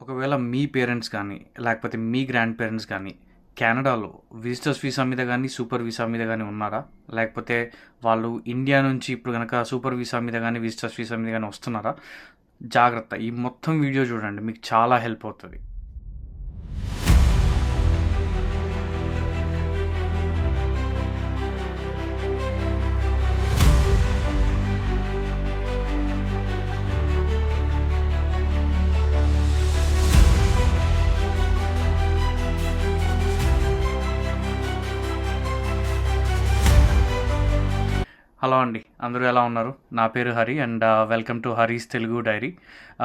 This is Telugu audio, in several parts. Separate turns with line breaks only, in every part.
ఒకవేళ మీ పేరెంట్స్ కానీ లేకపోతే మీ గ్రాండ్ పేరెంట్స్ కానీ కెనడాలో విజిటర్స్ వీసా మీద కానీ సూపర్ వీసా మీద కానీ ఉన్నారా? లేకపోతే వాళ్ళు ఇండియా నుంచి ఇప్పుడు కనుక సూపర్ వీసా మీద కానీ విజిటర్స్ వీసా మీద కానీ వస్తున్నారా? జాగ్రత్త ఈ మొత్తం వీడియో చూడండి మీకు చాలా హెల్ప్ అవుతుంది. హలో అండి అందరూ ఎలా ఉన్నారు? నా పేరు Hari and uh, welcome to Hari's Telugu diary.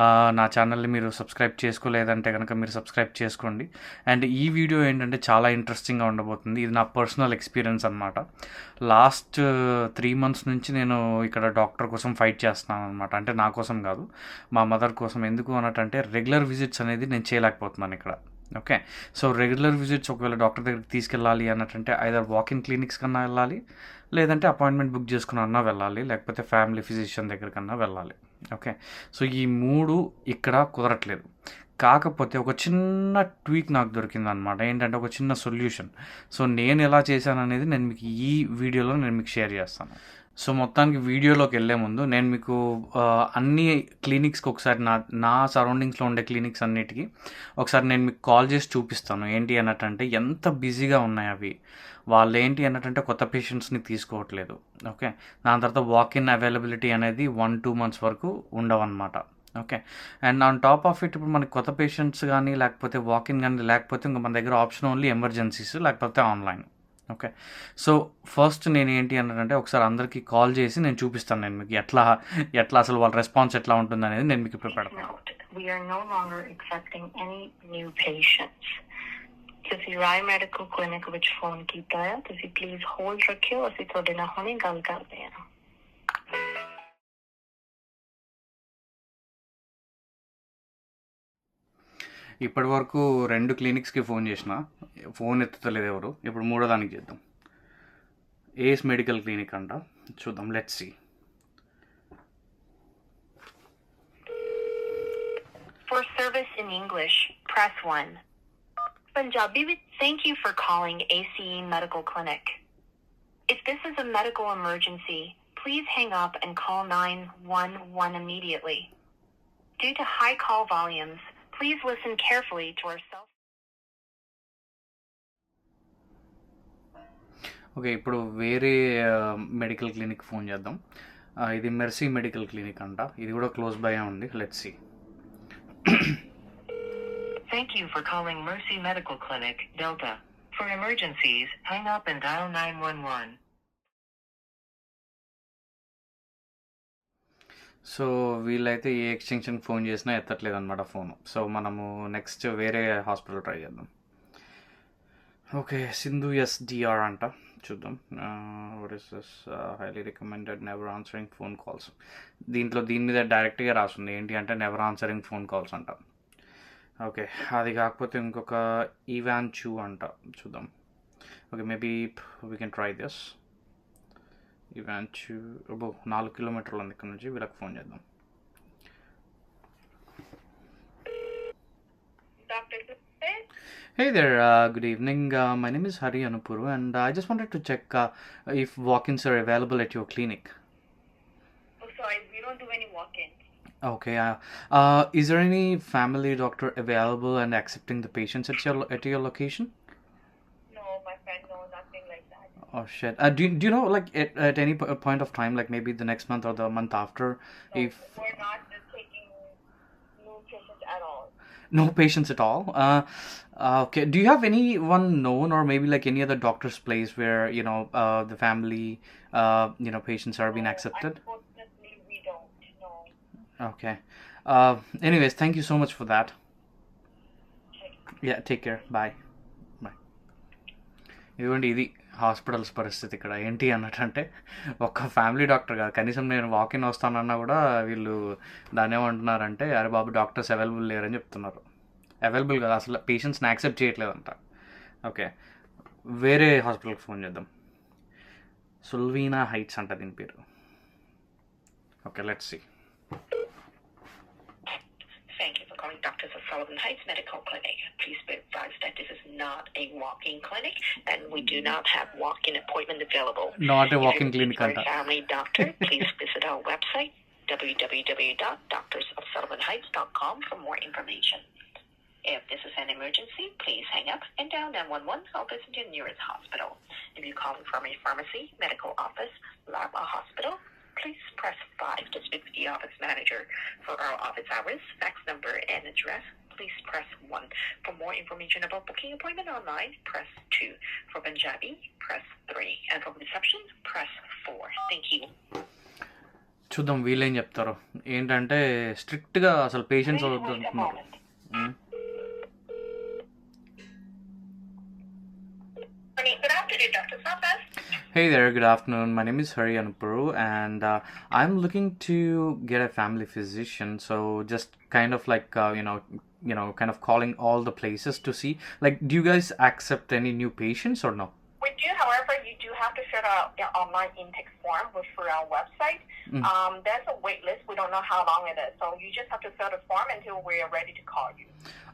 Uh, నా ఛానల్ని మీరు సబ్స్క్రైబ్ చేసుకోలేదంటే కనుక మీరు సబ్స్క్రైబ్ చేసుకోండి. అండ్ ఈ వీడియో ఏంటంటే చాలా ఇంట్రెస్టింగ్గా ఉండబోతుంది. ఇది నా పర్సనల్ ఎక్స్పీరియన్స్ అనమాట లాస్ట్ త్రీ మంత్స్ నుంచి నేను ఇక్కడ డాక్టర్ కోసం ఫైట్ చేస్తున్నాను అనమాట అంటే నా కోసం కాదు మా మదర్ కోసం. ఎందుకు అన్నట్టంటే రెగ్యులర్ విజిట్స్ అనేది నేను చేయలేకపోతున్నాను ఇక్కడ. ఓకే సో రెగ్యులర్ విజిట్స్ ఒకవేళ డాక్టర్ దగ్గరికి తీసుకెళ్ళాలి అన్నట్టంటే ఐదర్ వాకింగ్ క్లినిక్స్ కన్నా వెళ్ళాలి లేదంటే అపాయింట్మెంట్ బుక్ చేసుకున్నా వెళ్ళాలి లేకపోతే ఫ్యామిలీ ఫిజిషియన్ దగ్గరికన్నా వెళ్ళాలి. ఓకే? సో ఈ మూడు ఇక్కడ కుదరట్లేదు. కాకపోతే ఒక చిన్న ట్వీక్ నాకు దొరికింది అనమాట ఏంటంటే ఒక చిన్న సొల్యూషన్ సో నేను ఎలా చేశాను అనేది నేను మీకు ఈ వీడియోలో నేను మీకు షేర్ చేస్తాను. సో మొత్తానికి వీడియోలోకి వెళ్ళే ముందు నేను మీకు అన్ని క్లినిక్స్కి ఒకసారి నా నా సరౌండింగ్స్లో ఉండే క్లినిక్స్ అన్నిటికీ ఒకసారి నేను మీకు కాల్ చేసి చూపిస్తాను. ఏంటి అన్నట్టంటే ఎంత బిజీగా ఉన్నాయి అవి. వాళ్ళు ఏంటి అన్నట్టంటే కొత్త పేషెంట్స్ని తీసుకోవట్లేదు. ఓకే? దాని తర్వాత వాక్ ఇన్ అవైలబిలిటీ అనేది వన్ టూ మంత్స్ వరకు ఉండవన్నమాట. Okay? And on top of it ఇప్పుడు మనకి కొత్త పేషెంట్స్ కానీ లేకపోతే వాక్ ఇన్ కానీ లేకపోతే ఇంకా మన దగ్గర ఆప్షన్ ఓన్లీ ఎమర్జెన్సీస్ లేకపోతే ఆన్లైన్ ఓకే? సో ఫస్ట్ నేను ఏంటి అన్నానంటే ఒకసారి అందరికీ కాల్ చేసి నేను చూపిస్తాను. నేను మీకు ఎట్లా ఎట్లా అసలు వాళ్ళ రెస్పాన్స్ ఎట్లా ఉంటుంది అనేది నేను మీకు ఇప్పుడు పెడతాను
Note, we are no longer accepting any new patients. ਤੁਸੀਂ ਰਾਏ ਮੈਡੀਕਲ ਕਲੀਨਿਕ ਵਿੱਚ ਫੋਨ ਕੀਤਾ ਹੈ ਤੁਸੀਂ ਪਲੀਜ਼ ਹੋਲਡ ਰੱਖਿਓ ਅਸੀਂ ਤੁਹਾਡੇ ਨਾਲ ਹੁਣੇ ਗੱਲ ਕਰਦੇ ਹਾਂ
ఇప్పటి వరకు రెండు క్లినిక్స్కి ఫోన్ చేసిన ఫోన్ ఎత్తుతలేదు ఎవరు ఇప్పుడు మూడో దానికి చేద్దాం ఏస్ మెడికల్ క్లినిక్ అంట చూద్దాం let's see
For service in English, press 1. Punjabi with thank you for calling ACE Medical Clinic. If this is a medical emergency, please hang up and call 911 immediately. Due to high call volumes, please listen carefully to our self
okay ఇప్పుడు వేరే మెడికల్ క్లినిక్ ఫోన్ చేద్దాం ఆ, ఇది మెర్సీ మెడికల్ క్లినిక్ అంట ఇది కూడా క్లోజ్ బై ఉంది let's see
Thank you for calling Mercy Medical Clinic, Delta. For emergencies, hang up and dial 911.
So వీళ్ళైతే ఏ ఎక్స్టెన్షన్ ఫోన్ చేసినా ఎత్తట్లేదు అనమాట ఫోన్. సో మనము నెక్స్ట్ వేరే హాస్పిటల్ ట్రై చేద్దాం. ఓకే సింధు ఎస్డిఆర్ అంట. చూద్దాం. What is this highly recommended never answering phone calls దీంట్లో దీని మీద డైరెక్ట్గా రాస్తుంది. ఏంటి అంటే నెవర్ ఆన్సరింగ్ ఫోన్ కాల్స్ అంట. ఓకే అది కాకపోతే ఇంకొక ఈవాన్ చూ అంట చూద్దాం okay maybe we can try this ఈవాన్ చూ అబ్బో నాలుగు కిలోమీటర్లు ఉంది ఇక్కడ నుంచి వీళ్ళకి ఫోన్ చేద్దాం. Hey there, uh, good evening. Uh, my name is Hari Anupuru, and I just wanted to check uh, if walk-ins are available at your clinic.
Oh, sorry, we don't do any walk-ins.
Okay. Uh, uh, is there any family doctor available and accepting the patients at your at your location?
No, my friend, no, nothing like that.
Oh shit. Uh, do you- do you know like at, at any po- point of time, like maybe the next month or the month after,
No,
if
we're not taking new patients at all.
no patients at all? Uh, uh, okay. Do you have anyone known or maybe like any other doctor's place where you know uh, the family uh, you know patients are being
No,
accepted?
Unfortunately, we don't. No.
Okay. Uh, anyways, thank you so much for that. Yeah take care bye bye ఇదిగోండి ఇది హాస్పిటల్స్ పరిస్థితి ఇక్కడ. ఏంటి అన్నట్టంటే ఒక్క ఫ్యామిలీ డాక్టర్ కాదు. కనీసం నేను వాకిన్ వస్తానన్నా కూడా వీళ్ళు దాన్ని ఏమంటున్నారంటే అరే బాబు డాక్టర్స్ అవైలబుల్ లేరని చెప్తున్నారు. అవైలబుల్ కాదు అసలు పేషెంట్స్ని యాక్సెప్ట్ చేయట్లేదంట. ఓకే వేరే హాస్పిటల్కి ఫోన్ చేద్దాం. సుల్వీనా హైట్స్ అంట దీని పేరు.
Okay
let's see Sullivan Heights Medical Clinic. Please be advised that this is not a walk-in clinic, and we do mm-hmm. not have walk-in appointment available. Not
a
walk-in
clinic.
For a family doctor, please visit our website www.doctorsofsullivanheights.com for more information. If this is an emergency, please hang up and dial 911 or visit your nearest hospital. If you're calling from a pharmacy, medical office, lab, or hospital, please press 5 to speak with the office manager. For our office hours, fax number, and address, please press 1. For more information about booking appointment online, press 2. For Punjabi, press 3. And for reception, press 4. Thank you.
చూద్దాం వీళ్ళేం చెప్తారు ఏంటంటే స్ట్రిక్ట్గా అసలు patients
Please wait a moment. Good afternoon, Dr. Sapas.
Hey there, good afternoon. My name is Hari Anupuru, and uh, I'm looking to get a family physician. So just kind of like uh, you know, you know, kind of calling all the places to see. Like, do you guys accept any new patients or no?
We do, however, you do have to fill out your online intake form with through our website.
Mm.
Um, there's a wait list. We don't know how long it is, so you just have to fill the form until we are ready to call you.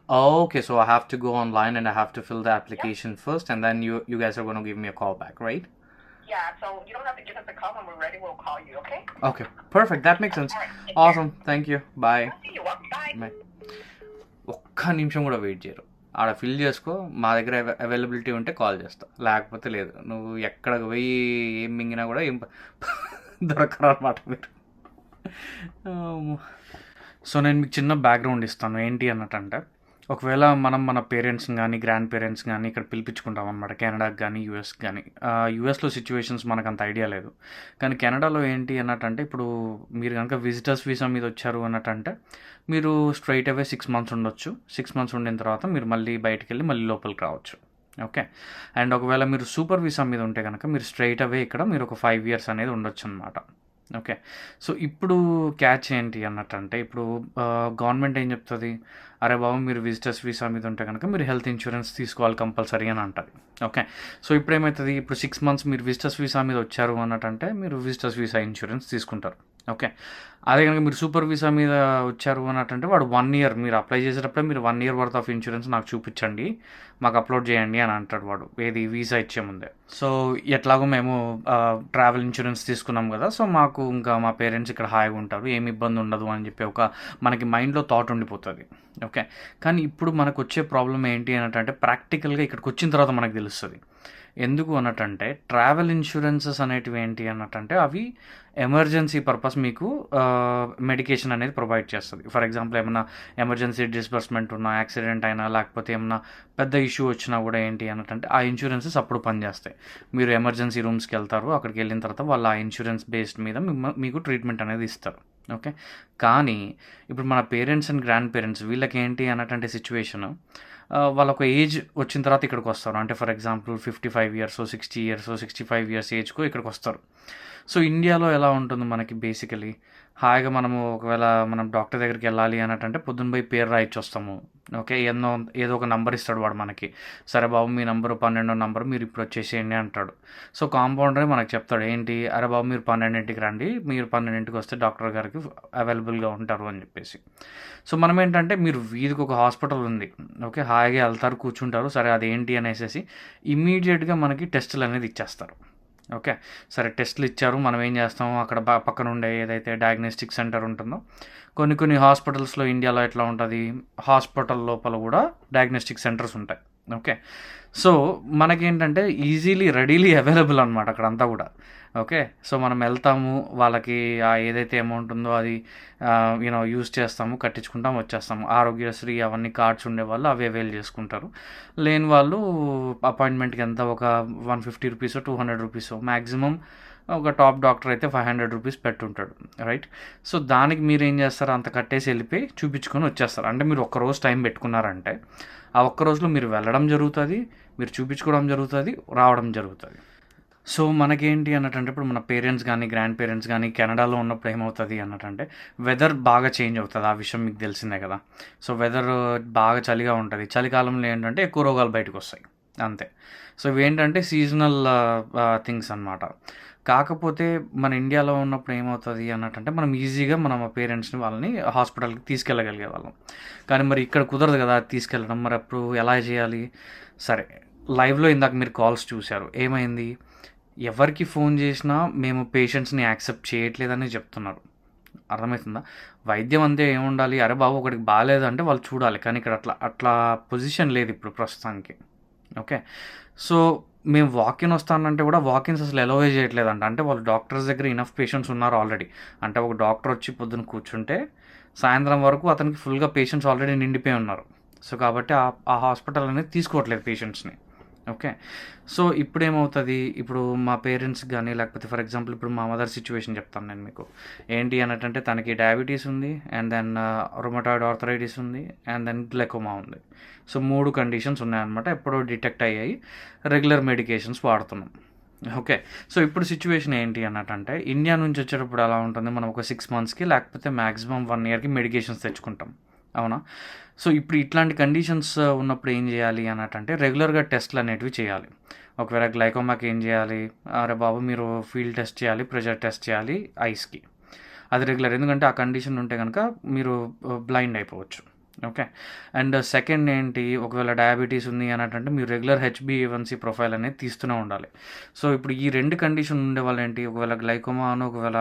Oh, okay. So I have to go online and I have to fill the application first, and then you you guys are going to give me a call back, right?
Yeah, so you don't have to give us a call when we're ready. We'll call you. Okay?
Okay, perfect. That makes sense.
Right.
Awesome. Thank you. Bye.
care. See you. Welcome. Bye.
Bye. ఒక్క నిమిషం కూడా వెయిట్ చేయరు. ఆడ ఫిల్ చేసుకో మా దగ్గర అవైలబిలిటీ ఉంటే కాల్ చేస్తా. లేకపోతే లేదు. నువ్వు ఎక్కడికి పోయి ఏం మింగినా కూడా ఏం దొరకరు అనమాట మీరు. సో నేను మీకు చిన్న బ్యాక్గ్రౌండ్ ఇస్తాను. ఏంటి అన్నట్టంటే ఒకవేళ మనం మన పేరెంట్స్ని కానీ గ్రాండ్ పేరెంట్స్ కానీ ఇక్కడ పిలిపించుకుంటాం అనమాట కెనడాకి కానీ యూఎస్ కానీ యూఎస్లో సిచ్యువేషన్స్ మనకు అంత ఐడియా లేదు. కానీ కెనడాలో ఏంటి అన్నట్టంటే ఇప్పుడు మీరు కనుక విజిటర్స్ వీసా మీద వచ్చారు అన్నట్టంటే మీరు స్ట్రైట్ అవే సిక్స్ మంత్స్ ఉండొచ్చు. సిక్స్ మంత్స్ ఉండిన తర్వాత మీరు మళ్ళీ బయటికి వెళ్ళి మళ్ళీ లోపలికి రావచ్చు. ఓకే అండ్ ఒకవేళ మీరు సూపర్ వీసా మీద ఉంటే కనుక మీరు స్ట్రైట్ అవే ఇక్కడ మీరు ఒక ఫైవ్ ఇయర్స్ అనేది ఉండొచ్చు అనమాట ఓకే. సో ఇప్పుడు క్యాచ్ ఏంటి అన్నట్టంటే ఇప్పుడు గవర్నమెంట్ ఏం చెప్తుంది? అరే బాబు మీరు విజిటర్స్ వీసా మీద ఉంటే కనుక మీరు హెల్త్ ఇన్సూరెన్స్ తీసుకోవాలి కంపల్సరీ అని అంటుంది. ఓకే. సో ఇప్పుడు ఏమవుతుంది ఇప్పుడు సిక్స్ మంత్స్ మీరు విజిటర్స్ వీసా మీద వచ్చారు అన్నట్టంటే మీరు విజిటర్స్ వీసా ఇన్సూరెన్స్ తీసుకుంటారు. ఓకే. అదే కనుక మీరు సూపర్ వీసా మీద వచ్చారు అన్నట్టంటే వాడు వన్ ఇయర్ మీరు అప్లై చేసేటప్పుడే మీరు one year worth of insurance నాకు చూపించండి. మాకు అప్లోడ్ చేయండి అని అంటాడు వాడు. ఏది? వీసా ఇచ్చే ముందే. సో ఎట్లాగో మేము ట్రావెల్ ఇన్సూరెన్స్ తీసుకున్నాం కదా. సో మాకు ఇంకా మా పేరెంట్స్ ఇక్కడ హాయిగా ఉంటారు. ఏమి ఇబ్బంది ఉండదు అని చెప్పి ఒక మనకి మైండ్లో థాట్ ఉండిపోతుంది. ఓకే. కానీ ఇప్పుడు మనకు వచ్చే ప్రాబ్లం ఏంటి అంటే ప్రాక్టికల్గా ఇక్కడికి వచ్చిన తర్వాత మనకు తెలుస్తుంది. ఎందుకు అన్నట్టంటే ట్రావెల్ ఇన్సూరెన్సెస్ అనేటివి ఏంటి అన్నట్టంటే అవి ఎమర్జెన్సీ పర్పస్ మీకు మెడికేషన్ అనేది ప్రొవైడ్ చేస్తుంది. ఫర్ ఎగ్జాంపుల్ ఏమైనా ఎమర్జెన్సీ డిస్బర్స్మెంట్ ఉన్నా యాక్సిడెంట్ అయినా లేకపోతే ఏమైనా పెద్ద ఇష్యూ వచ్చినా కూడా ఏంటి అన్నట్టంటే ఆ ఇన్సూరెన్సెస్ అప్పుడు పనిచేస్తాయి. మీరు ఎమర్జెన్సీ రూమ్స్కి వెళ్తారు అక్కడికి వెళ్ళిన తర్వాత వాళ్ళు ఆ ఇన్సూరెన్స్ బేస్డ్ మీద మీకు ట్రీట్మెంట్ అనేది ఇస్తారు. ఓకే కానీ ఇప్పుడు మన పేరెంట్స్ అండ్ గ్రాండ్ పేరెంట్స్ వీళ్ళకి ఏంటి అన్నటువంటి సిచ్యువేషను వాళ్ళ ఒక ఏజ్ వచ్చిన తర్వాత ఇక్కడికి వస్తారు అంటే for example fifty five years sixty years sixty five years ఏజ్కో ఇక్కడికి వస్తారు సో ఇండియాలో ఎలా ఉంటుంది మనకి బేసికలీ? హాయిగా మనము ఒకవేళ మనం డాక్టర్ దగ్గరికి వెళ్ళాలి అన్నట్టంటే పొద్దున్న పోయి పేరు రాయిచ్చి వస్తాము ఓకే ఎన్నో ఏదో ఒక నంబర్ ఇస్తాడు వాడు మనకి. సరే బాబు మీ నంబరు పన్నెండో నంబర్ మీరు ఇప్పుడు వచ్చేసేయండి అంటాడు. సో కాంపౌండరే మనకు చెప్తాడు ఏంటి? అరే బాబు మీరు పన్నెండింటికి రండి. మీరు పన్నెండింటికి వస్తే డాక్టర్ గారికి అవైలబుల్గా ఉంటారు అని చెప్పేసి. సో మనం ఏంటంటే మీరు వీధికి ఒక హాస్పిటల్ ఉంది. ఓకే హాయిగా వెళ్తారు కూర్చుంటారు. సరే అదేంటి అనేసి ఇమీడియట్గా మనకి టెస్టులు అనేది ఇచ్చేస్తారు. ఓకే. సరే టెస్టులు ఇచ్చారు. మనం ఏం చేస్తాం? అక్కడ బా పక్కన ఉండే ఏదైతే డయాగ్నోస్టిక్ సెంటర్ ఉంటుందో కొన్ని కొన్ని హాస్పిటల్స్లో ఇండియాలో ఎట్లా ఉంటుంది? హాస్పిటల్ లోపల కూడా డయాగ్నోస్టిక్ సెంటర్స్ ఉంటాయి. ఓకే. సో మనకేంటంటే ఈజీలీ రెడీలీ అవైలబుల్ అనమాట అక్కడంతా కూడా. ఓకే? సో మనం వెళ్తాము వాళ్ళకి ఆ ఏదైతే అమౌంట్ ఉందో అది యూనో యూజ్ చేస్తాము కట్టించుకుంటాం వచ్చేస్తాము. ఆరోగ్యశ్రీ అవన్నీ కార్డ్స్ ఉండే వాళ్ళు అవి అవైల్ చేసుకుంటారు. లేని వాళ్ళు అపాయింట్మెంట్కి ఎంత? ఒక one fifty rupees two hundred rupees maximum ఒక టాప్ డాక్టర్ అయితే ఫైవ్ హండ్రెడ్ రూపీస్ పెట్టుంటాడు. రైట్? సో దానికి మీరు ఏం చేస్తారు? అంత కట్టేసి వెళ్ళిపోయి చూపించుకొని వచ్చేస్తారు. అంటే మీరు ఒక్క రోజు టైం పెట్టుకున్నారంటే ఆ ఒక్క రోజులో మీరు వెళ్ళడం జరుగుతుంది మీరు చూపించుకోవడం జరుగుతుంది రావడం జరుగుతుంది. సో మనకేంటి అన్నట్టంటే ఇప్పుడు మన పేరెంట్స్ కానీ గ్రాండ్ పేరెంట్స్ కానీ కెనడాలో ఉన్నప్పుడు ఏమవుతుంది అన్నట్టంటే వెదర్ బాగా చేంజ్ అవుతుంది. ఆ విషయం మీకు తెలిసిందే కదా. సో వెదర్ బాగా చలిగా ఉంటుంది. చలికాలంలో ఏంటంటే ఎక్కువ రోగాలు బయటకు వస్తాయి అంతే. సో ఇవి ఏంటంటే సీజనల్ థింగ్స్ అన్నమాట. కాకపోతే మన ఇండియాలో ఉన్నప్పుడు ఏమవుతుంది అన్నట్టంటే మనం ఈజీగా మనం పేరెంట్స్ని వాళ్ళని హాస్పిటల్కి తీసుకెళ్ళగలిగే వాళ్ళం. కానీ మరి ఇక్కడ కుదరదు కదా తీసుకెళ్ళడం మరి అప్పుడు ఎలా చేయాలి? సరే లైవ్లో ఇందాక మీరు కాల్స్ చూశారు. ఏమైంది? ఎవరికి ఫోన్ చేసినా మేము పేషెంట్స్ని యాక్సెప్ట్ చేయట్లేదని చెప్తున్నారు. అర్థమవుతుందా? వైద్యం అంతే ఏముండాలి? అరే బాబు ఒకటికి బాగాలేదు అంటే వాళ్ళు చూడాలి. కానీ ఇక్కడ అట్లా అట్లా పొజిషన్ లేదు ఇప్పుడు ప్రస్తుతానికి. ఓకే? సో మేము వాకిన్ వస్తానంటే కూడా వాకిన్స్ అసలు ఎలోవే చేయట్లేదంట. అంటే వాళ్ళు డాక్టర్స్ దగ్గర ఇనఫ్ పేషెంట్స్ ఉన్నారు ఆల్రెడీ అంటే ఒక డాక్టర్ వచ్చి పొద్దున కూర్చుంటే సాయంత్రం వరకు అతనికి ఫుల్గా పేషెంట్స్ ఆల్రెడీ నిండిపోయి ఉన్నారు. సో కాబట్టి ఆ ఆ హాస్పిటల్ అనేది తీసుకోవట్లేదు పేషెంట్స్ని ఓకే సో ఇప్పుడు ఏమవుతుంది ఇప్పుడు మా పేరెంట్స్ కానీ లేకపోతే ఫర్ ఎగ్జాంపుల్ ఇప్పుడు మా మదర్ సిచ్యువేషన్ చెప్తాను నేను మీకు. ఏంటి అన్నట్టంటే తనకి డయాబెటీస్ ఉంది అండ్ దెన్ రొమటాయిడ్ ఆర్థరైటిస్ ఉంది అండ్ దెన్ గ్లెకోమా ఉంది. సో మూడు కండిషన్స్ ఉన్నాయన్నమాట. ఎప్పుడో డిటెక్ట్ అయ్యాయి. రెగ్యులర్ మెడికేషన్స్ వాడుతున్నాం. ఓకే సో ఇప్పుడు సిచ్యువేషన్ ఏంటి అన్నట్టంటే ఇండియా నుంచి వచ్చేటప్పుడు ఎలా ఉంటుంది? మనం ఒక సిక్స్ మంత్స్కి లేకపోతే మ్యాక్సిమం వన్ ఇయర్కి మెడికేషన్స్ తెచ్చుకుంటాం. అవునా? సో ఇప్పుడు ఇట్లాంటి కండిషన్స్ ఉన్నప్పుడు ఏం చేయాలి అన్నట్టంటే రెగ్యులర్గా టెస్ట్లు అనేటివి చేయాలి. ఒకవేళ గ్లైకోమాకి ఏం చేయాలి? అరే బాబు మీరు ఫీల్డ్ టెస్ట్ చేయాలి ప్రెషర్ టెస్ట్ చేయాలి ఐస్కి. అది రెగ్యులర్. ఎందుకంటే ఆ కండిషన్ ఉంటే కనుక మీరు బ్లైండ్ అయిపోవచ్చు. ఓకే. అండ్ సెకండ్ ఏంటి ఒకవేళ డయాబెటీస్ ఉంది అన్నట్టంటే మీరు రెగ్యులర్ హెచ్బిఏవన్సీ ప్రొఫైల్ అనేది తీస్తూనే ఉండాలి. సో ఇప్పుడు ఈ రెండు కండిషన్ ఉండే వాళ్ళు ఏంటి ఒకవేళ గ్లైకోమా అని ఒకవేళ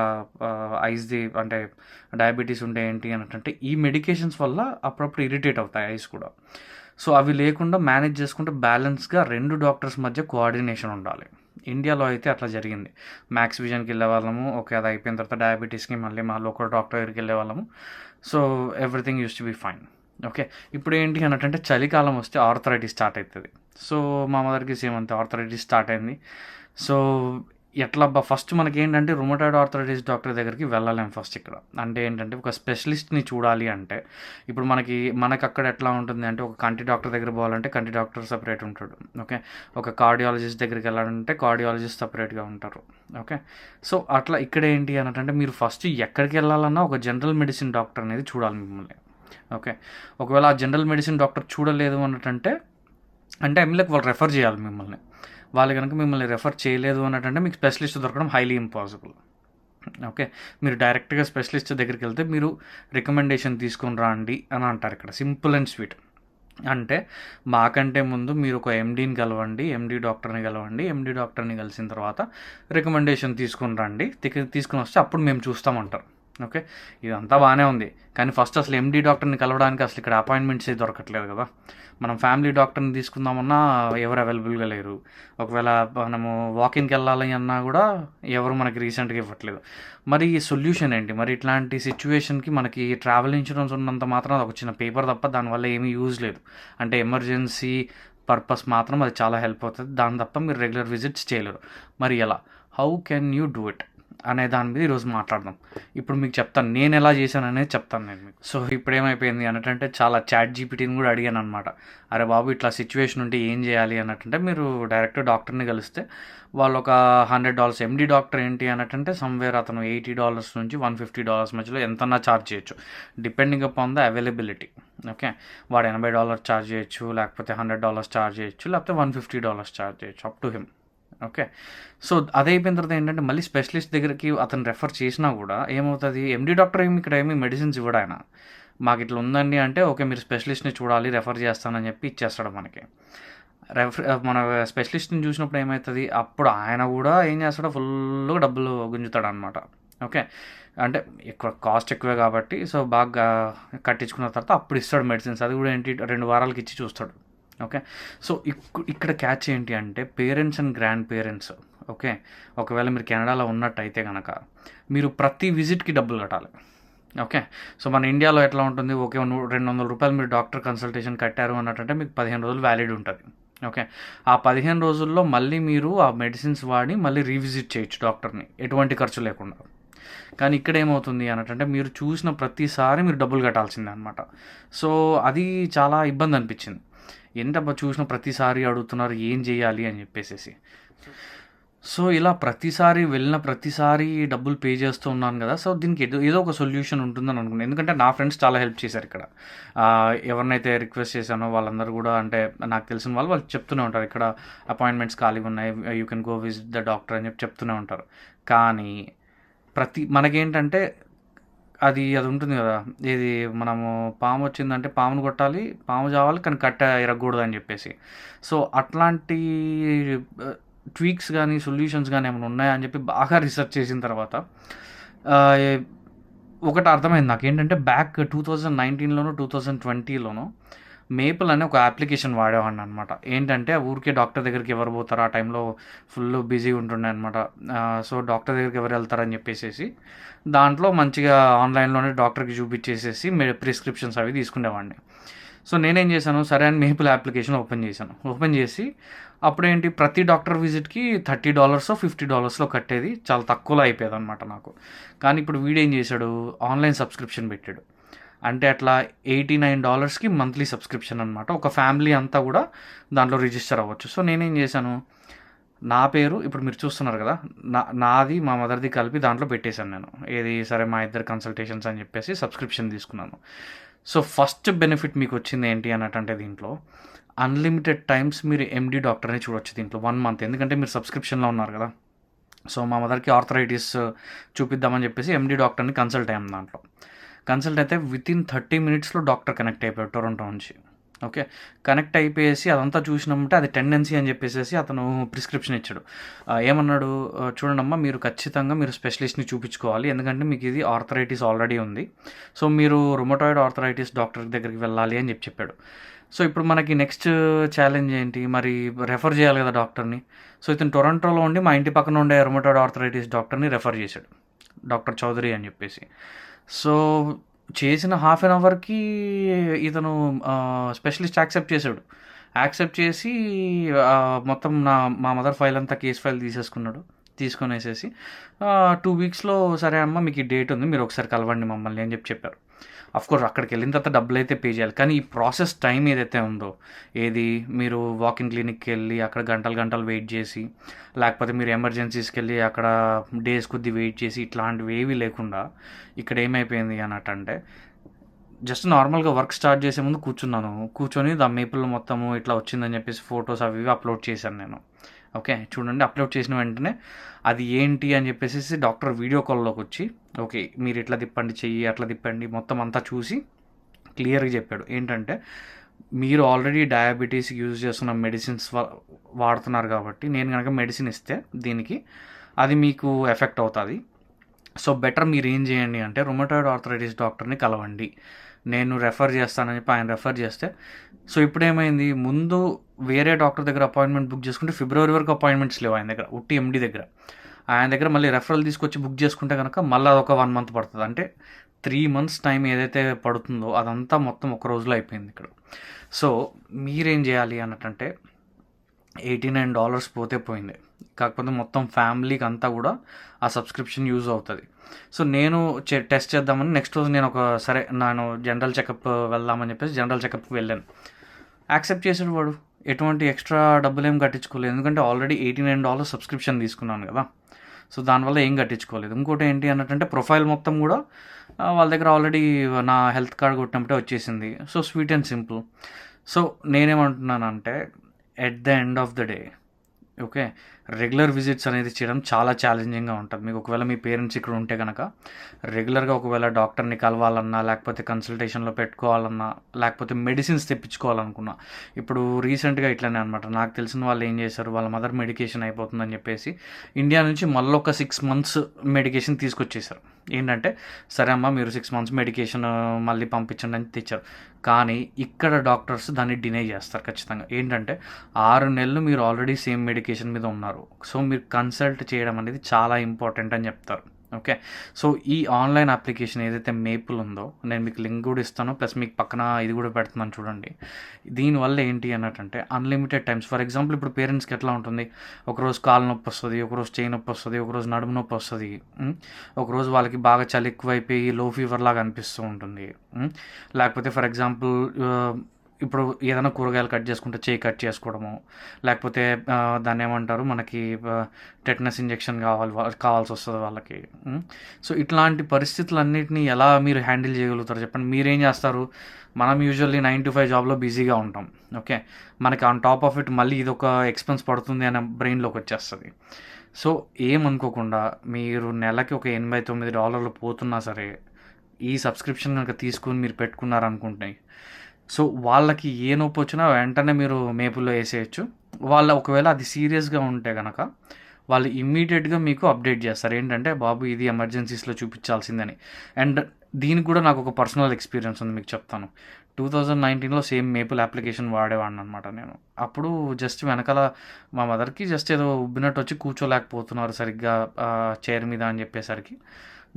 ఐస్ది అంటే డయాబెటీస్ ఉంటే ఏంటి అన్నట్టంటే ఈ మెడికేషన్స్ వల్ల అప్పుడప్పుడు ఇరిటేట్ అవుతాయి ఐస్ కూడా. సో అవి లేకుండా మేనేజ్ చేసుకుంటే బ్యాలెన్స్గా రెండు డాక్టర్స్ మధ్య కోఆర్డినేషన్ ఉండాలి. ఇండియాలో అయితే అట్లా జరిగింది. మ్యాక్స్ విజన్కి వెళ్ళే వాళ్ళము ఓకే అది అయిపోయిన తర్వాత డయాబెటీస్కి మళ్ళీ మా లోకల్ డాక్టర్ దగ్గరికి వెళ్ళే వాళ్ళము. So everything used to be fine. Okay. ఇప్పుడు ఏంటి అన్నట్టంటే చలికాలం వస్తే ఆర్థరైటిస్ స్టార్ట్ అవుతుంది సో మా మదర్కి సేమ్ అంతే ఆర్థరైటిస్ స్టార్ట్ అయింది. సో ఎట్లా ఫస్ట్ మనకి ఏంటంటే రుమటాయిడ్ ఆర్థరైటిస్ డాక్టర్ దగ్గరికి వెళ్ళలేం ఫస్ట్ ఇక్కడ. అంటే ఏంటంటే ఒక స్పెషలిస్ట్ని చూడాలి అంటే ఇప్పుడు మనకి మనకి అక్కడ ఎట్లా ఉంటుంది అంటే ఒక కంటి డాక్టర్ దగ్గర పోవాలంటే కంటి డాక్టర్ సపరేట్ ఉంటాడు. ఓకే. ఒక కార్డియాలజిస్ట్ దగ్గరికి వెళ్ళాలంటే కార్డియాలజిస్ట్ సపరేట్గా ఉంటారు. ఓకే. సో అట్లా ఇక్కడ ఏంటి అన్నట్టు మీరు ఫస్ట్ ఎక్కడికి వెళ్ళాలన్నా ఒక జనరల్ మెడిసిన్ డాక్టర్ అనేది చూడాలి మిమ్మల్ని. ఓకే. ఒకవేళ ఆ జనరల్ మెడిసిన్ డాక్టర్ చూడలేదు అన్నట్టంటే అంటే ఎమ్మెల్యేకి వాళ్ళు రెఫర్ చేయాలి మిమ్మల్ని. వాళ్ళు కనుక మిమ్మల్ని రెఫర్ చేయలేదు అన్నట్టంటే మీకు స్పెషలిస్ట్ దొరకడం హైలీ ఇంపాసిబుల్. ఓకే. మీరు డైరెక్ట్గా స్పెషలిస్ట్ దగ్గరికి వెళ్తే మీరు రికమెండేషన్ తీసుకొని రండి అని అంటారు ఇక్కడ. Simple and sweet. అంటే మాకంటే ముందు మీరు ఒక ఎండీని కలవండి ఎండీ డాక్టర్ని కలవండి ఎండీ డాక్టర్ని కలిసిన తర్వాత రికమెండేషన్ తీసుకుని రండి. తీసుకుని వస్తే అప్పుడు మేము చూస్తామంటారు. ఓకే? ఇదంతా బాగానే ఉంది. కానీ ఫస్ట్ అసలు ఎండీ డాక్టర్ని కలవడానికి అసలు ఇక్కడ అపాయింట్మెంట్స్ దొరకట్లేదు కదా. మనం ఫ్యామిలీ డాక్టర్ని తీసుకుందామన్నా ఎవరు అవైలబుల్గా లేరు. ఒకవేళ మనము వాకింగ్కి వెళ్ళాలి అన్నా కూడా ఎవరు మనకి రీసెంట్గా ఇవ్వట్లేదు. మరి ఈ సొల్యూషన్ ఏంటి? మరి ఇట్లాంటి సిచ్యువేషన్కి మనకి ట్రావెల్ ఇన్సూరెన్స్ ఉన్నంత మాత్రం అది ఒక చిన్న పేపర్ తప్ప దానివల్ల ఏమీ యూజ్ లేదు. అంటే ఎమర్జెన్సీ పర్పస్ మాత్రం అది చాలా హెల్ప్ అవుతుంది. దాని తప్ప మీరు రెగ్యులర్ విజిట్స్ చేయలేరు. మరి ఎలా? How can you do it అనే దాని మీద ఈరోజు మాట్లాడదాం. ఇప్పుడు మీకు చెప్తాను నేను ఎలా చేశాను అనేది చెప్తాను నేను మీకు. సో ఇప్పుడు ఏమైపోయింది అన్నట్టంటే చాలా చాట్ జీపీటీని కూడా అడిగాను అనమాట అరే బాబు ఇట్లా సిచ్యువేషన్ ఉంటే ఏం చేయాలి? అన్నట్టంటే మీరు డైరెక్ట్ డాక్టర్ని కలిస్తే వాళ్ళు ఒక హండ్రెడ్ డాలర్స్ ఎండి డాక్టర్ ఏంటి అన్నట్టంటే సమ్వేర్ అతను ఎయిటీ డాలర్స్ నుంచి వన్ ఫిఫ్టీ డాలర్స్ మధ్యలో ఎంతన్నా ఛార్జ్ చేయొచ్చు. Depending upon the availability okay? వాడు ఎనభై డాలర్స్ ఛార్జ్ చేయొచ్చు లేకపోతే హండ్రెడ్ డాలర్స్ ఛార్జ్ చేయొచ్చు లేకపోతే వన్ ఫిఫ్టీ డాలర్స్ ఛార్జ్ చేయొచ్చు up to him. Okay. So అది అయిపోయిన తర్వాత ఏంటంటే మళ్ళీ స్పెషలిస్ట్ దగ్గరికి అతను రెఫర్ చేసినా కూడా ఏమవుతుంది? ఎండి డాక్టర్ ఏమి ఇక్కడ ఏమి మెడిసిన్స్ ఇవ్వడు ఆయన. మాకు ఇట్లా ఉందండి అంటే ఓకే మీరు స్పెషలిస్ట్ని చూడాలి రెఫర్ చేస్తానని చెప్పి ఇచ్చేస్తాడు మనకి. రెఫర్ మన స్పెషలిస్ట్ని చూసినప్పుడు ఏమవుతుంది? అప్పుడు ఆయన కూడా ఏం చేస్తాడో ఫుల్గా డబ్బులు గుంజుతాడు అనమాట ఓకే. అంటే ఎక్కువ కాస్ట్ ఎక్కువే కాబట్టి సో బాగా కట్టించుకున్న తర్వాత అప్పుడు ఇస్తాడు మెడిసిన్స్ అది కూడా ఏంటి? రెండు వారాలకి ఇచ్చి చూస్తాడు. ఓకే? సో ఇక్- ఇక్కడ క్యాచ్ ఏంటి అంటే parents and grandparents okay? ఒకవేళ మీరు కెనడాలో ఉన్నట్టయితే కనుక మీరు ప్రతి విజిట్కి డబ్బులు కట్టాలి ఓకే? సో మన ఇండియాలో ఎట్లా ఉంటుంది? ఓకే రెండు వందల రూపాయలు మీరు డాక్టర్ కన్సల్టేషన్ కట్టారు అన్నట్టంటే మీకు పదిహేను రోజులు వ్యాలిడ్ ఉంటుంది ఓకే? ఆ పదిహేను రోజుల్లో మళ్ళీ మీరు ఆ మెడిసిన్స్ వాడి మళ్ళీ రీవిజిట్ చేయొచ్చు డాక్టర్ని ఎటువంటి ఖర్చు లేకుండా. కానీ ఇక్కడ ఏమవుతుంది అన్నట్టంటే మీరు చూసిన ప్రతిసారి మీరు డబ్బులు కట్టాల్సిందే అనమాట సో అది చాలా ఇబ్బంది అనిపించింది. ఎంత చూసిన ప్రతిసారి అడుగుతున్నారు ఏం చేయాలి? అని చెప్పేసి సో ఇలా ప్రతిసారి వెళ్ళిన ప్రతిసారి డబ్బులు పే చేస్తూ ఉన్నాను కదా సో దీనికి ఏదో ఏదో ఒక సొల్యూషన్ ఉంటుందని అనుకున్నాను. ఎందుకంటే నా ఫ్రెండ్స్ చాలా హెల్ప్ చేశారు ఇక్కడ. ఎవరినైతే రిక్వెస్ట్ చేశానో వాళ్ళందరూ కూడా అంటే నాకు తెలిసిన వాళ్ళు వాళ్ళు చెప్తూనే ఉంటారు. ఇక్కడ అపాయింట్మెంట్స్ ఖాళీగా ఉన్నాయి you can go visit the doctor అని చెప్పి చెప్తూనే ఉంటారు. కానీ ప్రతి మనకేంటంటే అది అది ఉంటుంది కదా. ఇది మనము పాము వచ్చిందంటే పామును కొట్టాలి పాము చావాలి కానీ కట్ట ఇరగకూడదు అని చెప్పేసి. సో అట్లాంటి ట్వీక్స్ కానీ సొల్యూషన్స్ కానీ ఏమైనా ఉన్నాయా అని చెప్పి బాగా రీసెర్చ్ చేసిన తర్వాత ఒకటి అర్థమైంది నాకు. ఏంటంటే బ్యాక్ టూ థౌజండ్ నైన్టీన్లోనూ టూ థౌజండ్ ట్వంటీలోనూ మేపుల్ అనే ఒక అప్లికేషన్ వాడేవాడిని అనమాట ఏంటంటే ఊరికే డాక్టర్ దగ్గరికి ఎవరు పోతారు ఆ టైంలో ఫుల్ బిజీ ఉంటుండే అనమాట సో డాక్టర్ దగ్గరికి ఎవరు వెళ్తారని చెప్పేసి దాంట్లో మంచిగా ఆన్లైన్లోనే డాక్టర్కి చూపించేసేసి ప్రిస్క్రిప్షన్స్ అవి తీసుకునేవాడిని. సో నేనేం చేశాను సరే అని మేపుల్ అప్లికేషన్ ఓపెన్ చేశాను. ఓపెన్ చేసి అప్పుడేంటి ప్రతి డాక్టర్ విజిట్కి థర్టీ డాలర్స్ ఫిఫ్టీ డాలర్స్లో కట్టేది చాలా తక్కువలో అయిపోయేది అనమాట నాకు. కానీ ఇప్పుడు వీడేం చేశాడు ఆన్లైన్ సబ్స్క్రిప్షన్ పెట్టాడు. అంటే అట్లా ఎయిటీ నైన్ డాలర్స్కి మంత్లీ సబ్స్క్రిప్షన్ అనమాట ఒక ఫ్యామిలీ అంతా కూడా దాంట్లో రిజిస్టర్ అవ్వచ్చు. సో నేనేం చేశాను? నా పేరు ఇప్పుడు మీరు చూస్తున్నారు కదా నా నాది మా మదర్ది కలిపి దాంట్లో పెట్టేశాను నేను. ఏది సరే మా ఇద్దరు కన్సల్టేషన్స్ అని చెప్పేసి సబ్స్క్రిప్షన్ తీసుకున్నాను. సో ఫస్ట్ బెనిఫిట్ మీకు వచ్చింది ఏంటి అన్నట్టంటే దీంట్లో అన్లిమిటెడ్ టైమ్స్ మీరు ఎండి డాక్టర్ని చూడొచ్చు దీంట్లో వన్ మంత్. ఎందుకంటే మీరు సబ్స్క్రిప్షన్లో ఉన్నారు కదా. సో మా మదర్కి ఆర్థరైటిస్ చూపిద్దామని చెప్పేసి ఎండి డాక్టర్ని కన్సల్ట్ అయ్యాం దాంట్లో. కన్సల్ట్ అయితే విత్ ఇన్ థర్టీ మినిట్స్లో డాక్టర్ కనెక్ట్ అయిపోయాడు టొరంటో నుంచి. ఓకే? కనెక్ట్ అయిపోయేసి అదంతా చూసినామంటే అది టెండెన్సీ అని చెప్పేసి అతను ప్రిస్క్రిప్షన్ ఇచ్చాడు. ఏమన్నాడు? చూడండమ్మా మీరు ఖచ్చితంగా మీరు స్పెషలిస్ట్ని చూపించుకోవాలి. ఎందుకంటే మీకు ఇది ఆర్థరైటిస్ ఆల్రెడీ ఉంది. సో మీరు రొమటాయిడ్ ఆర్థరైటిస్ డాక్టర్ దగ్గరికి వెళ్ళాలి అని చెప్పి చెప్పాడు. సో ఇప్పుడు మనకి నెక్స్ట్ ఛాలెంజ్ ఏంటి? మరి రెఫర్ చేయాలి కదా డాక్టర్ని. సో ఇతను టొరంటోలో ఉండి మా ఇంటి పక్కన ఉండే రొమటాయిడ్ ఆర్థరైటిస్ డాక్టర్ని రెఫర్ చేశాడు. డాక్టర్ చౌదరి అని చెప్పేసి. సో చేసిన హాఫ్ అన్ అవర్కి ఇతను స్పెషలిస్ట్ యాక్సెప్ట్ చేశాడు. యాక్సెప్ట్ చేసి మొత్తం నా మా మదర్ ఫైల్ అంతా కేస్ ఫైల్ తీసేసుకున్నాడు. తీసుకొనేసేసి టూ వీక్స్లో సరే అమ్మ మీకు ఈ డేట్ ఉంది మీరు ఒకసారి కలవండి మమ్మల్ని అని చెప్పి చెప్పారు. కోర్స్ అక్కడికి వెళ్ళిన తర్వాత డబ్బులు అయితే పే చేయాలి. కానీ ఈ ప్రాసెస్ టైం ఏదైతే ఉందో ఏది మీరు వాకింగ్ క్లినిక్కి వెళ్ళి అక్కడ గంటలు గంటలు వెయిట్ చేసి లేకపోతే మీరు ఎమర్జెన్సీస్కి వెళ్ళి అక్కడ డేస్ కొద్ది వెయిట్ చేసి ఇట్లాంటివి ఏవి లేకుండా ఇక్కడ ఏమైపోయింది అన్నట్టు అంటే జస్ట్ నార్మల్గా వర్క్ స్టార్ట్ చేసే ముందు కూర్చున్నాను. కూర్చొని దా మేపుల్ మొత్తము ఇట్లా వచ్చిందని చెప్పేసి ఫొటోస్ అవి ఇవి అప్లోడ్ చేశాను నేను. ఓకే చూడండి అప్లోడ్ చేసిన వెంటనే అది ఏంటి అని చెప్పేసి డాక్టర్ వీడియో కాల్లోకి వచ్చి ఓకే మీరు ఇట్లా తిప్పండి చెయ్యి అట్లా తిప్పండి మొత్తం అంతా చూసి క్లియర్గా చెప్పాడు. ఏంటంటే మీరు ఆల్రెడీ డయాబెటీస్ యూజ్ చేస్తున్న మెడిసిన్స్ వాడుతున్నారు కాబట్టి నేను కనుక మెడిసిన్ ఇస్తే దీనికి అది మీకు ఎఫెక్ట్ అవుతుంది. సో బెటర్ మీరు ఏం చేయండి అంటే రొమటాయిడ్ ఆర్థరైటిస్ డాక్టర్ని కలవండి. నేను రెఫర్ చేస్తానని చెప్పి ఆయన రెఫర్ చేస్తే సో ఇప్పుడు ఏమైంది ముందు వేరే డాక్టర్ దగ్గర అపాయింట్మెంట్ బుక్ చేసుకుంటే ఫిబ్రవరి వరకు అపాయింట్మెంట్స్ లేవు ఆయన దగ్గర ఉట్టి ఎండి దగ్గర. ఆయన దగ్గర మళ్ళీ రెఫరల్ తీసుకొచ్చి బుక్ చేసుకుంటే కనుక మళ్ళీ ఒక వన్ మంత్ పడుతుంది. అంటే త్రీ మంత్స్ టైం ఏదైతే పడుతుందో అదంతా మొత్తం ఒక రోజులో అయిపోయింది ఇక్కడ. సో మీరేం చేయాలి అన్నట్టంటే ఎయిటీ నైన్ డాలర్స్ పోతే పోయింది. కాకపోతే మొత్తం ఫ్యామిలీకి అంతా కూడా ఆ సబ్స్క్రిప్షన్ యూజ్ అవుతుంది. సో నేను చె- టెస్ట్ చేద్దామని నెక్స్ట్ రోజు నేను ఒక సరే నేను జనరల్ చెకప్ వెళ్దామని చెప్పేసి జనరల్ చెకప్కి వెళ్ళాను. యాక్సెప్ట్ చేసాడు వాడు. ఎటువంటి ఎక్స్ట్రా డబ్బులు ఏం కట్టించుకోలేదు. ఎందుకంటే already eighty nine dollars subscription తీసుకున్నాను కదా. సో దానివల్ల ఏం కట్టించుకోలేదు. ఇంకోటి ఏంటి అన్నట్టంటే ప్రొఫైల్ మొత్తం కూడా వాళ్ళ దగ్గర ఆల్రెడీ నా హెల్త్ కార్డ్ కొట్టినప్పుడే వచ్చేసింది. So sweet and simple. So నేనేమంటున్నానంటే at the end of the day okay? Regular visits అనేది చేయడం చాలా ఛాలెంజింగ్గా ఉంటుంది. మీకు ఒకవేళ మీ పేరెంట్స్ ఇక్కడ ఉంటే కనుక రెగ్యులర్గా ఒకవేళ డాక్టర్ని కలవాలన్నా లేకపోతే కన్సల్టేషన్లో పెట్టుకోవాలన్నా లేకపోతే మెడిసిన్స్ తెప్పించుకోవాలనుకున్నా ఇప్పుడు రీసెంట్గా ఇట్లనే అనమాట నాకు తెలిసిన వాళ్ళు ఏం చేశారు? వాళ్ళ మదర్ మెడికేషన్ అయిపోతుందని చెప్పేసి ఇండియా నుంచి మళ్ళీ ఒక సిక్స్ మంత్స్ మెడికేషన్ తీసుకొచ్చేసారు ఏంటంటే సరే అమ్మా మీరు సిక్స్ మంత్స్ మెడికేషన్ మళ్ళీ పంపించండి అని తెచ్చారు. కానీ ఇక్కడ డాక్టర్స్ దాన్ని డినై చేస్తారు ఖచ్చితంగా. ఏంటంటే ఆరు నెలలు మీరు ఆల్రెడీ సేమ్ మెడికేషన్ మీద ఉన్నారు. సో మీరు కన్సల్ట్ చేయడం అనేది చాలా ఇంపార్టెంట్ అని చెప్తారు. ఓకే? సో ఈ ఆన్లైన్ అప్లికేషన్ ఏదైతే మేపుల్ ఉందో నేను మీకు లింక్ కూడా ఇస్తాను ప్లస్ మీకు పక్కన ఇది కూడా పెడుతున్నాను చూడండి. దీనివల్ల ఏంటి అన్నట్టంటే అన్లిమిటెడ్ టైమ్స్. ఫర్ ఎగ్జాంపుల్ ఇప్పుడు పేరెంట్స్కి ఎట్లా ఉంటుంది? ఒకరోజు కాలు నొప్పి వస్తుంది ఒకరోజు చేయి నొప్పి వస్తుంది ఒకరోజు నడుము నొప్పి వస్తుంది ఒకరోజు వాళ్ళకి బాగా చలి ఎక్కువైపోయి లో ఫీవర్ లాగా అనిపిస్తూ ఉంటుంది లేకపోతే ఫర్ ఎగ్జాంపుల్ ఇప్పుడు ఏదైనా కూరగాయలు కట్ చేసుకుంటే చేయి కట్ చేసుకోవడము లేకపోతే దాన్ని ఏమంటారు మనకి టెట్నస్ ఇంజెక్షన్ కావాలి కావాల్సి వస్తుంది వాళ్ళకి సో ఇట్లాంటి పరిస్థితులన్నింటినీ ఎలా మీరు హ్యాండిల్ చేయగలుగుతారు చెప్పండి. మీరేం చేస్తారు? మనం యూజువల్లీ నైన్ టు ఫైవ్ జాబ్లో బిజీగా ఉంటాం ఓకే? మనకి ఆన్ టాప్ ఆఫ్ ఇట్ మళ్ళీ ఇది ఒక ఎక్స్పెన్స్ పడుతుంది అనే బ్రెయిన్లోకి వచ్చేస్తుంది. సో ఏమనుకోకుండా మీరు నెలకి ఒక ఎనభై తొమ్మిది డాలర్లు పోతున్నా సరే ఈ సబ్స్క్రిప్షన్ కనుక తీసుకుని మీరు పెట్టుకున్నారనుకుంటే సో వాళ్ళకి ఏ నొప్పి వచ్చినా వెంటనే మీరు మేపుల్లో వేసేయచ్చు. వాళ్ళ ఒకవేళ అది సీరియస్గా ఉంటే కనుక వాళ్ళు ఇమ్మీడియట్గా మీకు అప్డేట్ చేస్తారు. ఏంటంటే బాబు ఇది ఎమర్జెన్సీస్లో చూపించాల్సిందని. అండ్ దీనికి కూడా నాకు ఒక పర్సనల్ ఎక్స్పీరియన్స్ ఉంది మీకు చెప్తాను. టూ థౌజండ్ నైన్టీన్లో సేమ్ మేపుల్ అప్లికేషన్ వాడేవాడిని అనమాట నేను. అప్పుడు జస్ట్ వెనకాల మా మదర్కి జస్ట్ ఏదో ఉబ్బినట్టు వచ్చి కూర్చోలేకపోతున్నారు సరిగ్గా చైర్ మీద అని చెప్పేసరికి.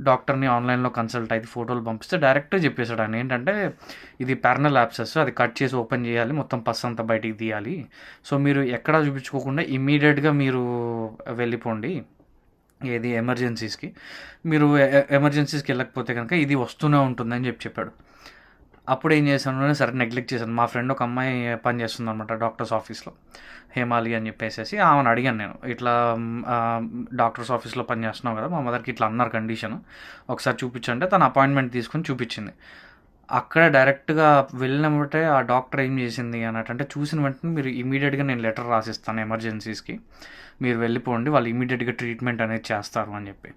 డాక్టర్ని ఆన్లైన్లో కన్సల్ట్ అయితే ఫోటోలు పంపిస్తే డైరెక్ట్గా చెప్పేశాడు ఆయన. ఏంటంటే ఇది ప్యారనల్ యాప్సెస్ అది కట్ చేసి ఓపెన్ చేయాలి మొత్తం పస్ అంతా బయటికి తీయాలి. సో మీరు ఎక్కడా చూపించుకోకుండా ఇమీడియట్గా మీరు వెళ్ళిపోండి. ఏది ఎమర్జెన్సీస్కి. మీరు ఎ- ఎమర్జెన్సీస్కి వెళ్ళకపోతే కనుక ఇది వస్తూనే ఉంటుందని చెప్పి చెప్పాడు. అప్పుడు ఏం చేశాను సరే నెగ్లెక్ట్ చేశాను. మా ఫ్రెండ్ ఒక అమ్మాయి పని చేస్తుంది అనమాట డాక్టర్స్ ఆఫీస్లో హేమాలి అని చెప్పేసి ఆమెను అడిగాను నేను. ఇట్లా డాక్టర్స్ ఆఫీస్లో పని చేస్తున్నావు కదా మా మదర్కి ఇట్లా అన్నారు కండిషన్ ఒకసారి చూపించంటే తన అపాయింట్మెంట్ తీసుకుని చూపించింది. అక్కడ డైరెక్ట్గా వెళ్ళినప్పుడే ఆ డాక్టర్ ఏం చేసింది అన్నట్టు అంటే చూసిన వెంటనే మీరు ఇమీడియట్గా నేను లెటర్ రాసిస్తాను ఎమర్జెన్సీస్కి మీరు వెళ్ళిపోండి వాళ్ళు ఇమీడియట్గా ట్రీట్మెంట్ అనేది చేస్తారు అని చెప్పి.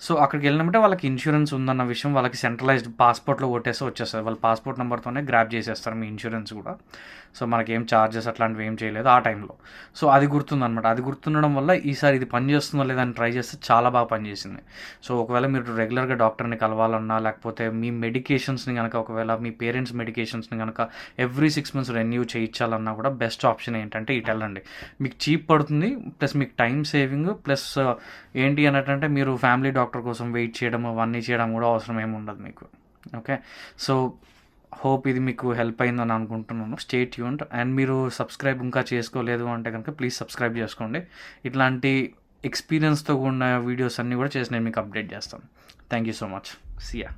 సో అక్కడికి వెళ్ళినప్పుడే వాళ్ళకి ఇన్సూరెన్స్ ఉందన్న విషయం వాళ్ళకి సెంట్రలైజ్డ్ పాస్పోర్ట్లో కొట్టేస్తే వచ్చేస్తుంది. వాళ్ళ పాస్పోర్ట్ నెంబర్తోనే గ్రాప్ చేసేస్తారు మీ ఇన్సూరెన్స్ కూడా. సో మనకి ఏం చార్జెస్ అట్లాంటివి ఏం చేయలేదు ఆ టైంలో సో అది గుర్తుందనమాట అది గుర్తుండడం వల్ల ఈసారి ఇది పనిచేస్తుందో లేదని లేదా అని ట్రై చేస్తే చాలా బాగా పనిచేసింది సో ఒకవేళ మీరు రెగ్యులర్గా డాక్టర్ని కలవాలన్నా లేకపోతే మీ మెడికేషన్స్ని కనుక ఒకవేళ మీ పేరెంట్స్ మెడికేషన్స్ని కనుక ఎవ్రీ సిక్స్ మంత్స్ రెన్యూ చేయించాలన్నా కూడా బెస్ట్ ఆప్షన్ ఏంటంటే ఇటు వెళ్ళండి మీకు చీప్ పడుతుంది ప్లస్ మీకు టైం సేవింగ్ ప్లస్ ఏంటి అన్నట్టంటే మీరు ఫ్యామిలీ డాక్టర్ కోసం వెయిట్ చేయడం అవన్నీ చేయడం కూడా అవసరం ఏమి ఉండదు మీకు. ఓకే సో హోప్ ఇది మీకు హెల్ప్ అయిందని అనుకుంటున్నాను. స్టేట్ యూంట్ అండ్ మీరు సబ్స్క్రైబ్ ఇంకా చేసుకోలేదు అంటే కనుక ప్లీజ్ సబ్స్క్రైబ్ చేసుకోండి. ఇట్లాంటి ఎక్స్పీరియన్స్తో కూడిన వీడియోస్ అన్నీ కూడా చేసి నేను మీకు అప్డేట్ చేస్తాను. Thank you so much see ya